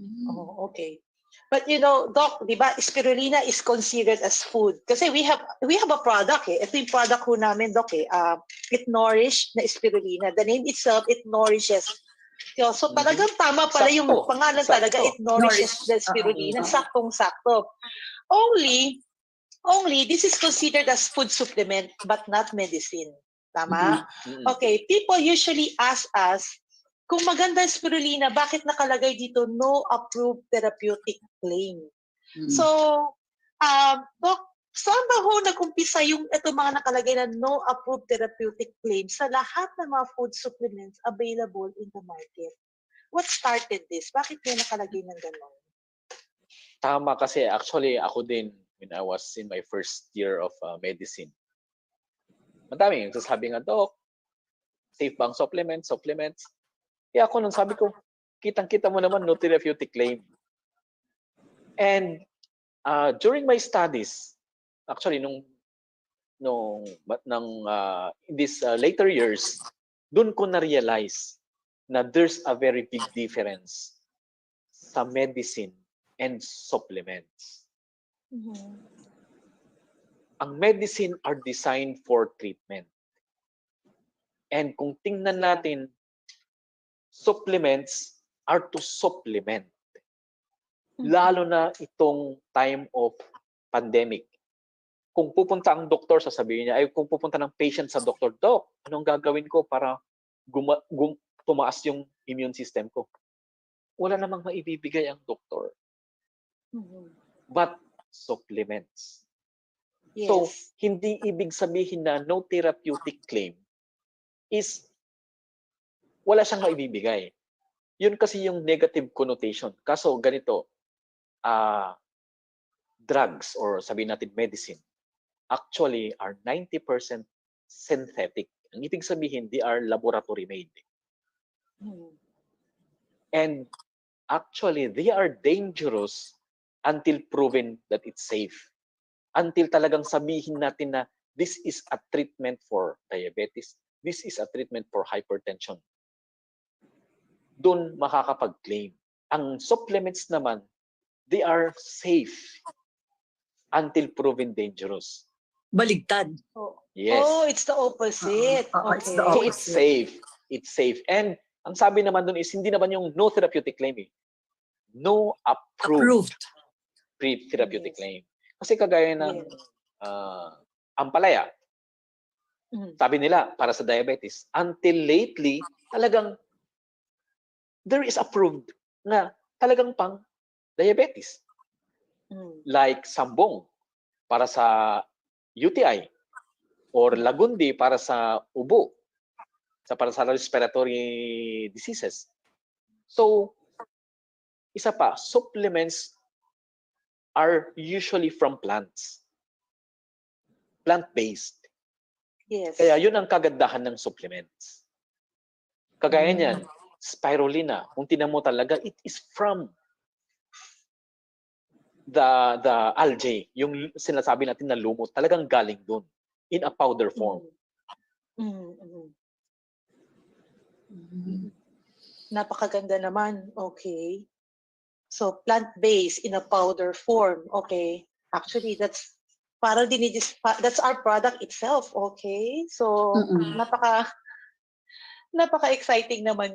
Hmm. Oh, okay. But you know, Doc, di ba, spirulina is considered as food. Kasi we have we have a product eh. Ito yung product ko namin, Doc eh. Uh, it nourish na spirulina. The name itself, it nourishes. So, so Mhm. talagang tama pala yung Sakto. pangalan talaga, Sakto. it nourishes Nourish. the spirulina. Oo. Saktong-sakto. Only, only, this is considered as food supplement, but not medicine. Tama? Mm-mm. Okay, people usually ask us, kung maganda spirulina, bakit nakalagay dito no approved therapeutic claim? Mm. So, um, Doc, saan ba ho nag-umpisa yung ito mga nakalagay na no approved therapeutic claim sa lahat ng mga food supplements available in the market? What started this? Bakit may nakalagay ng gano'n? Tama kasi actually ako din when I was in my first year of uh, medicine. Madami yung sasabi nga, Doc, safe bang supplements, supplements? Kaya ako nung sabi ko, kitang-kita mo naman no therapeutic claim. And uh, during my studies, actually nung nung but nang uh, in these uh, later years, doon ko na-realize na there's a very big difference sa medicine and supplements. Ang medicine are designed for treatment. And kung tingnan natin, supplements are to supplement. Lalo na itong time of pandemic. Kung pupunta ang doktor, sasabihin niya, ay kung pupunta ng patient sa doktor, Doc, anong gagawin ko para guma- gum- tumaas yung immune system ko? Wala namang maibibigay ang doktor. But supplements. Yes. So, hindi ibig sabihin na no therapeutic claim is wala siyang maibibigay. Yun kasi yung negative connotation. Kaso ganito, ah drugs or sabihin natin medicine actually are 90% synthetic. Ang ibig sabihin, they are laboratory made. Mhm. And actually, they are dangerous until proven that it's safe. Until talagang sabihin natin na this is a treatment for diabetes, this is a treatment for hypertension. Doon makakapag-claim. Ang supplements naman, they are safe until proven dangerous. Baligtad. Oh, Yes. oh, it's the opposite. Oo, oo, it's okay. the So opposite. it's safe. It's safe. And ang sabi naman doon is hindi naman yung no therapeutic claim eh. No approved, Approved. pre-therapeutic Yes. claim. Kasi kagaya ng Yes. ah, ampalaya, Mhm. sabi nila para sa diabetes, until lately, talagang there is approved na talagang pang diabetes. Mhm. Like sambong para sa UTI or lagundi para sa ubo sa para sa respiratory diseases. So, isa pa, supplements are usually from plants. Plant-based. Yes. Kaya yun ang kagandahan ng supplements. Kagaya Mm. Spirulina, kung tinan mo talaga, it is from the the algae, yung sinasabi natin na lumot, talagang galing dun in a powder form. Mhm. Mhm. Mhm. Napakaganda naman. Okay. So, plant-based in a powder form. Okay. Actually, that's parang dinidis that's our product itself. Okay. So, Mm-mm. napaka napaka-exciting naman